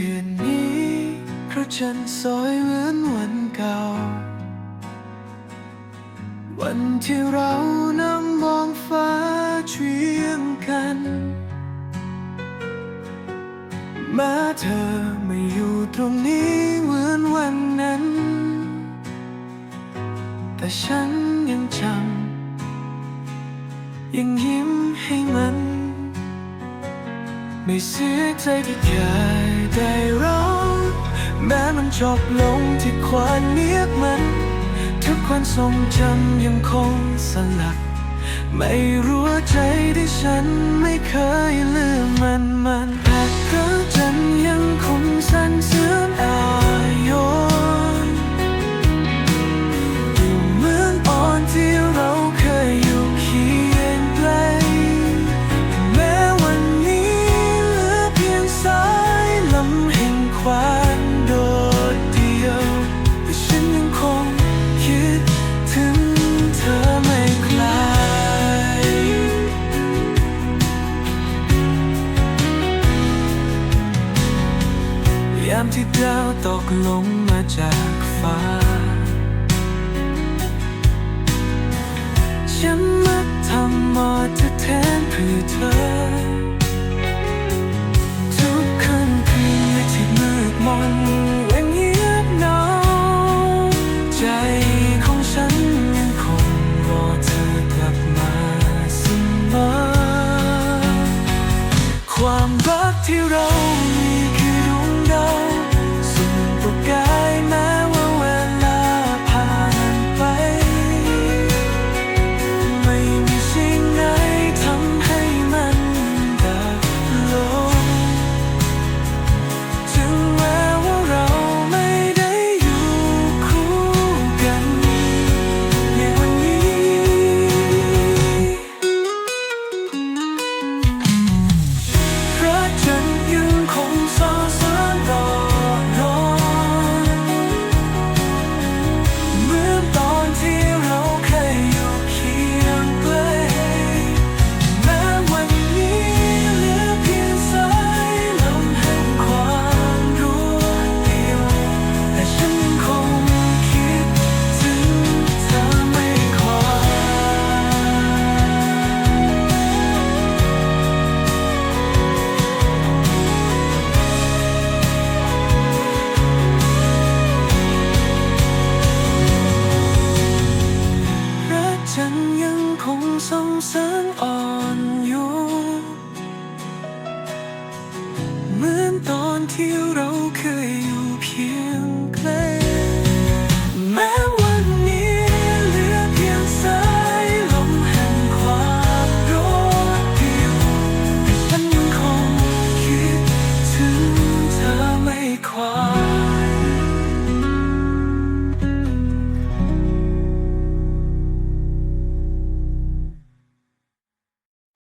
คืนนี้พระจันทร์สวยเหมือนวันเก่า วันที่เรานั่งมองฟ้าเชียงกันแม้เธอไม่อยู่ตรงนี้เหมือนวันนั้น แต่ฉันยังจำยังยิ้มให้มัน ไม่เสียใจที่เคยได้ร้องแม้มันจบลงที่ความเงียบมัน ทุกความทรงจำยังคงสลัก ไม่รู้ใจที่ฉันไม่เคยลืมมันมันามที่ดาวตกลงมาจากฟ้า ฉันมาทำมดทุกแทนเพื่อเธอ ทุกคืนคืนในที่มืดมนเงียบเหงาใจของฉันยังคงรอเธอกลับมาเสมอความรักที่เรา แสงอ่อนโยนเหมือนตอนที่เราเคยอยู่เพียงใกล้